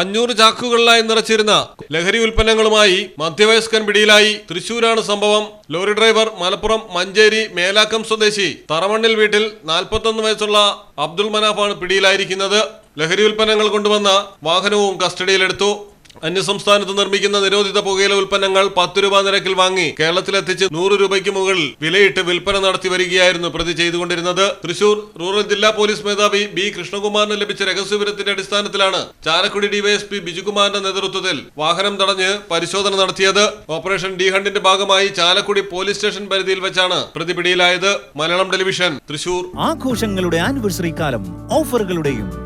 അഞ്ഞൂറ് ചാക്കുകളിലായി നിറച്ചിരുന്ന ലഹരി ഉൽപ്പന്നങ്ങളുമായി മധ്യവയസ്കൻ പിടിയിലായി. തൃശൂരാണ് സംഭവം. ലോറി ഡ്രൈവർ മലപ്പുറം മഞ്ചേരി മേലാക്കം സ്വദേശി തറമണ്ണിൽ വീട്ടിൽ നാൽപ്പത്തൊന്ന് വയസ്സുള്ള അബ്ദുൾ മനാഫാണ് പിടിയിലായിരിക്കുന്നത്. ലഹരി ഉൽപ്പന്നങ്ങൾ കൊണ്ടുവന്ന വാഹനവും കസ്റ്റഡിയിലെടുത്തു. അന്യസംസ്ഥാനത്ത് നിർമ്മിക്കുന്ന നിരോധിത പുകയില ഉൽപ്പന്നങ്ങൾ പത്ത് രൂപ നിരക്കിൽ വാങ്ങി കേരളത്തിലെത്തിച്ച് നൂറ് രൂപയ്ക്ക് മുകളിൽ വിലയിട്ട് വിൽപ്പന നടത്തി വരികയായിരുന്നു പ്രതി ചെയ്തുകൊണ്ടിരുന്നത്. തൃശൂർ റൂറൽ ജില്ലാ പോലീസ് മേധാവി ബി കൃഷ്ണകുമാറിന് ലഭിച്ച രഹസ്യവിവരത്തിന്റെ അടിസ്ഥാനത്തിലാണ് ചാലക്കുടി ഡിവൈഎസ്പി ബിജുകുമാറിന്റെ നേതൃത്വത്തിൽ വാഹനം തടഞ്ഞ് പരിശോധന നടത്തിയത്. ഓപ്പറേഷൻ ഡി ഹണ്ടിന്റെ ഭാഗമായി ചാലക്കുടി പോലീസ് സ്റ്റേഷൻ പരിധിയിൽ വെച്ചാണ് പ്രതി പിടിയിലായത്. മലയാളം ടെലിവിഷൻ തൃശൂർ. ആഘോഷങ്ങളുടെ ആനിവേഴ്സറി കാലം ഓഫറുകളുടെയും